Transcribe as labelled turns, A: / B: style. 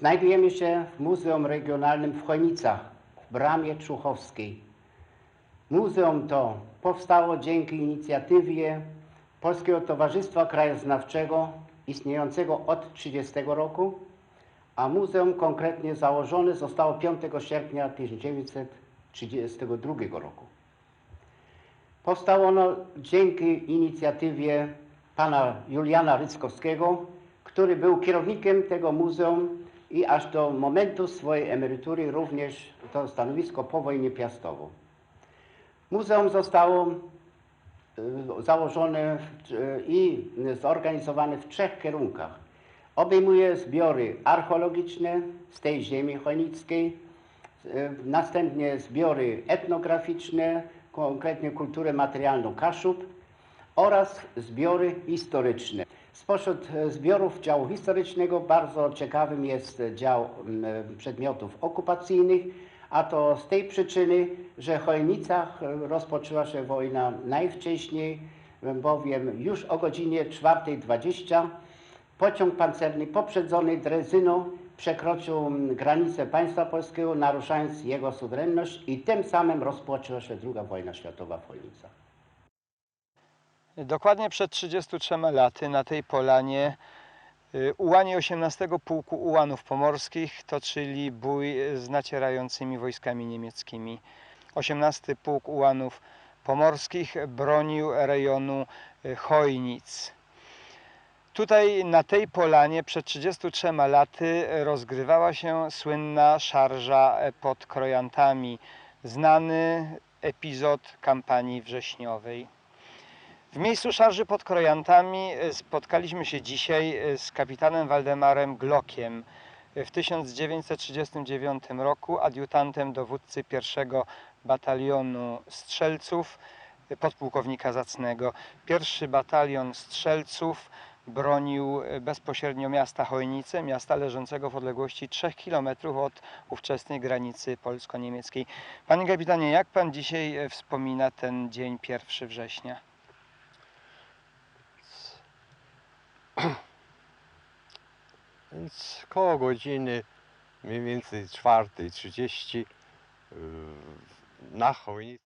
A: Znajdujemy się w Muzeum Regionalnym w Chojnicach, w Bramie Czuchowskiej. Muzeum to powstało dzięki inicjatywie Polskiego Towarzystwa Krajoznawczego istniejącego od 30 roku, a muzeum konkretnie założone zostało 5 sierpnia 1932 roku. Powstało ono dzięki inicjatywie pana Juliana Ryckowskiego, który był kierownikiem tego muzeum i aż do momentu swojej emerytury również to stanowisko po wojnie piastowo. Muzeum zostało y, założone y, i zorganizowane w trzech kierunkach. Obejmuje zbiory archeologiczne z tej ziemi chojnickiej, y, następnie zbiory etnograficzne, konkretnie kulturę materialną Kaszub oraz zbiory historyczne. Spośród e, zbiorów działu historycznego bardzo ciekawym jest dział m, przedmiotów okupacyjnych, a to z tej przyczyny, że w Chojnicach e, rozpoczęła się wojna najwcześniej, bowiem już o godzinie 4.20 pociąg pancerny poprzedzony drezyną przekroczył granicę państwa polskiego, naruszając jego suwerenność i tym samym rozpoczęła się II wojna światowa w Chojnicach.
B: Dokładnie przed 33 laty na tej polanie y, ułani 18 Pułku Ułanów Pomorskich toczyli bój z nacierającymi wojskami niemieckimi. 18 Pułk Ułanów Pomorskich bronił rejonu y, Chojnic. Tutaj na tej polanie przed 33 laty rozgrywała się słynna szarża pod Krojantami, znany epizod kampanii wrześniowej. W miejscu szarży pod Krojantami e, spotkaliśmy się dzisiaj e, z kapitanem Waldemarem Glockiem. E, W 1939 roku adiutantem dowódcy pierwszego batalionu strzelców podpułkownika Zacnego. Pierwszy batalion strzelców bronił bezpośrednio miasta Chojnice, miasta leżącego w odległości 3 km od ówczesnej granicy polsko-niemieckiej. Panie kapitanie, jak pan dzisiaj wspomina ten dzień 1 września?
C: Więc koło godziny mniej więcej 4.30 yy, na Chojnicy